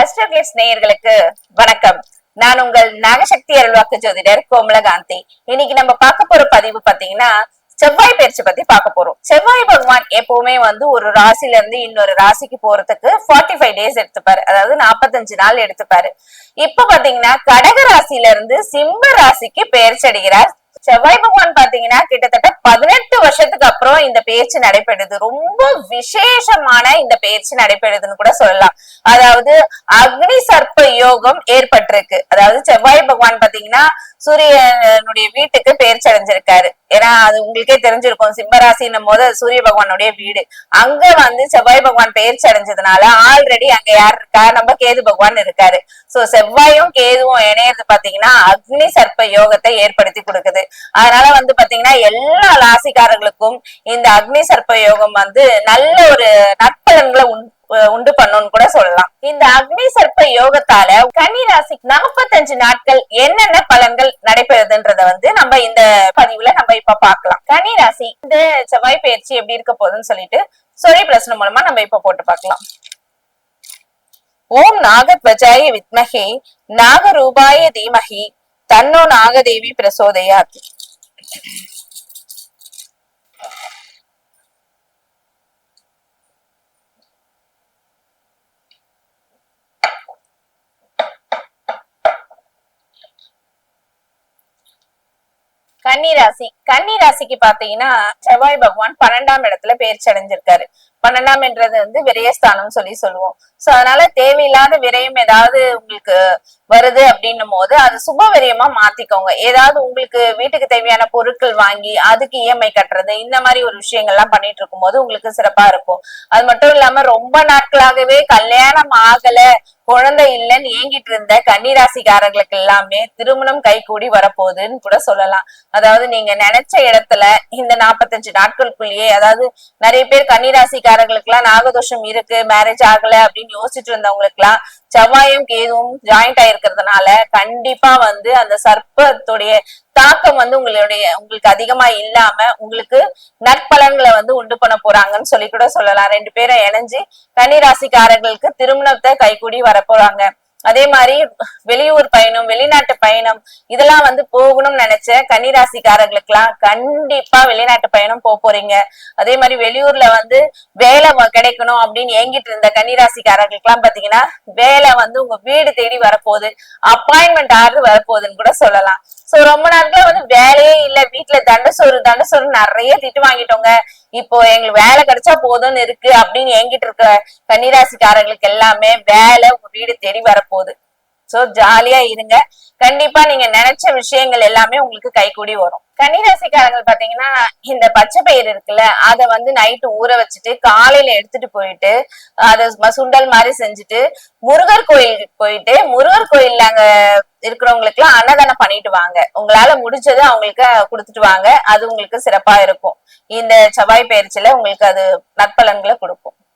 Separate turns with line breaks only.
அஸ்ட்ரோகிளிப்ஸ் நேயர்களுக்கு வணக்கம் நான் உங்கள் நாகசக்தி அருள்வாக்கு ஜோதிடர் கோமலகாந்தி இன்னைக்கு நம்ம பார்க்க போற பதிவு பாத்தீங்கன்னா செவ்வாய் பயிற்சி பத்தி பார்க்க போறோம் செவ்வாய் பகவான் எப்பவுமே வந்து ஒரு ராசில இருந்து இன்னொரு ராசிக்கு போறதுக்கு ஃபார்ட்டி ஃபைவ் டேஸ் எடுத்துப்பாரு அதாவது நாற்பத்தஞ்சு நாள் எடுத்துப்பாரு இப்ப பாத்தீங்கன்னா கடக ராசில இருந்து சிம்ம ராசிக்கு பெயர்ச்சி அடைகிறார் செவ்வாய் பகவான் பாத்தீங்கன்னா கிட்டத்தட்ட பதினெட்டு வருஷத்துக்கு அப்புறம் இந்த பேச்சு நடைபெறுது ரொம்ப விசேஷமான இந்த பேச்சு நடைபெறுதுன்னு கூட சொல்லலாம் அதாவது அக்னி சர்ப்ப யோகம் ஏற்பட்டிருக்கு அதாவது செவ்வாய் பகவான் பாத்தீங்கன்னா சூரியனுடைய வீட்டுக்கு பேர் அடைஞ்சிருக்காரு ஏன்னா அது உங்களுக்கே தெரிஞ்சிருக்கும் சிம்மராசின்னும் போது சூரிய பகவானுடைய வீடு அங்க வந்து செவ்வாய் பகவான் பெயர்ச்சி அடைஞ்சதுனால ஆல்ரெடி அங்க யார் இருக்கா நம்ம கேது பகவான் இருக்காரு சோ செவ்வாயும் கேதுவும் இணையது பாத்தீங்கன்னா அக்னி சர்ப்ப யோகத்தை ஏற்படுத்தி கொடுக்குது அதனால வந்து பாத்தீங்கன்னா எல்லா ராசிக்காரர்களுக்கும் இந்த அக்னி சர்ப்ப யோகம் வந்து நல்ல ஒரு நற்பலன்களை உண்டு பண்ணும்னு கூட சொல்லலாம் இந்த அக்னி சர்ப்ப யோகத்தால கன்னி ராசி நாற்பத்தஞ்சு நாட்கள் என்னென்ன பலன்கள் நடைபெறுதுன்றத வந்து நம்ம இந்த பதிவுல நம்ம இப்ப பாக்கலாம் கன்னி ராசி இந்த செவ்வாய் பயிற்சி எப்படி இருக்க போகுதுன்னு சொல்லிட்டு சொரி பிரச்சனை மூலமா நம்ம இப்ப போட்டு பார்க்கலாம் ஓம் நாகத்வஜாய வித்மகே நாகரூபாய தீமகி தன்னோ நாகதேவி பிரசோதையா கன்னிராசி கன்னிராசிக்கு பாத்தீங்கன்னா செவ்வாய் பகவான் பன்னெண்டாம் இடத்துல அடைஞ்சிருக்காரு பன்னெண்டாம் என்றது வந்து விரயஸ்தானம் சொல்லி சொல்லுவோம் சோ அதனால தேவையில்லாத விரயம் ஏதாவது உங்களுக்கு வருது அப்படின்னும் போது அது சுப விரயமா மாத்திக்கோங்க ஏதாவது உங்களுக்கு வீட்டுக்கு தேவையான பொருட்கள் வாங்கி அதுக்கு இஎம்ஐ கட்டுறது இந்த மாதிரி ஒரு விஷயங்கள்லாம் பண்ணிட்டு இருக்கும் போது உங்களுக்கு சிறப்பா இருக்கும் அது மட்டும் இல்லாம ரொம்ப நாட்களாகவே கல்யாணம் ஆகல குழந்தை இல்லைன்னு ஏங்கிட்டு இருந்த கன்னிராசிக்காரர்களுக்கு எல்லாமே திருமணம் கைகூடி வரப்போகுதுன்னு கூட சொல்லலாம் அதாவது நீங்க நினைச்ச இடத்துல இந்த நாற்பத்தஞ்சு நாட்களுக்குள்ளேயே அதாவது நிறைய பேர் கன்னிராசிக்காரர்களுக்கு எல்லாம் நாகதோஷம் இருக்கு மேரேஜ் ஆகல அப்படின்னு யோசிச்சுட்டு இருந்தவங்களுக்கு எல்லாம் செவ்வாயும் கேதுவும் ஜாயிண்ட் ஆயிருக்கிறதுனால கண்டிப்பா வந்து அந்த சர்ப்பத்துடைய தாக்கம் வந்து உங்களுடைய உங்களுக்கு அதிகமா இல்லாம உங்களுக்கு நற்பலன்களை வந்து உண்டு பண்ண போறாங்கன்னு சொல்லி கூட சொல்லலாம் ரெண்டு பேரை இணைஞ்சு கன்னிராசிக்காரர்களுக்கு திருமணத்தை கைகூடி வரப்போறாங்க அதே மாதிரி வெளியூர் பயணம் வெளிநாட்டு பயணம் இதெல்லாம் வந்து போகணும்னு நினைச்ச கன்னிராசிக்காரர்களுக்கெல்லாம் கண்டிப்பா வெளிநாட்டு பயணம் போக போறீங்க அதே மாதிரி வெளியூர்ல வந்து வேலை கிடைக்கணும் அப்படின்னு ஏங்கிட்டு இருந்த கன்னிராசிக்காரர்களுக்கெல்லாம் பாத்தீங்கன்னா வேலை வந்து உங்க வீடு தேடி வரப்போகுது அப்பாயின்மெண்ட் ஆர்டர் வரப்போகுதுன்னு கூட சொல்லலாம் சோ ரொம்ப நாட்களா வந்து வேலையே இல்ல வீட்டுல தண்டசோறு தண்டசோறு நிறைய திட்டு வாங்கிட்டோங்க இப்போ எங்களுக்கு வேலை கிடைச்சா போதும்னு இருக்கு அப்படின்னு என்கிட்ட இருக்க கன்னிராசிக்காரங்களுக்கு எல்லாமே வேலை வீடு தேடி வரப்போகுது சோ ஜாலியா இருங்க கண்டிப்பா நீங்க நினைச்ச விஷயங்கள் எல்லாமே உங்களுக்கு கூடி வரும் கன்னிராசிக்காரங்க பாத்தீங்கன்னா இந்த பச்சை பயிர் இருக்குல்ல அத வந்து நைட்டு ஊற வச்சுட்டு காலையில எடுத்துட்டு போயிட்டு அத சுண்டல் மாதிரி செஞ்சுட்டு முருகர் கோயிலுக்கு போயிட்டு முருகர் கோயில்ல அங்க இருக்கிறவங்களுக்கு எல்லாம் அன்னதானம் பண்ணிட்டு வாங்க உங்களால முடிஞ்சதை அவங்களுக்கு கொடுத்துட்டு வாங்க அது உங்களுக்கு சிறப்பா இருக்கும் இந்த செவ்வாய் பயிற்சியில உங்களுக்கு அது நற்பலன்களை கொடுக்கும்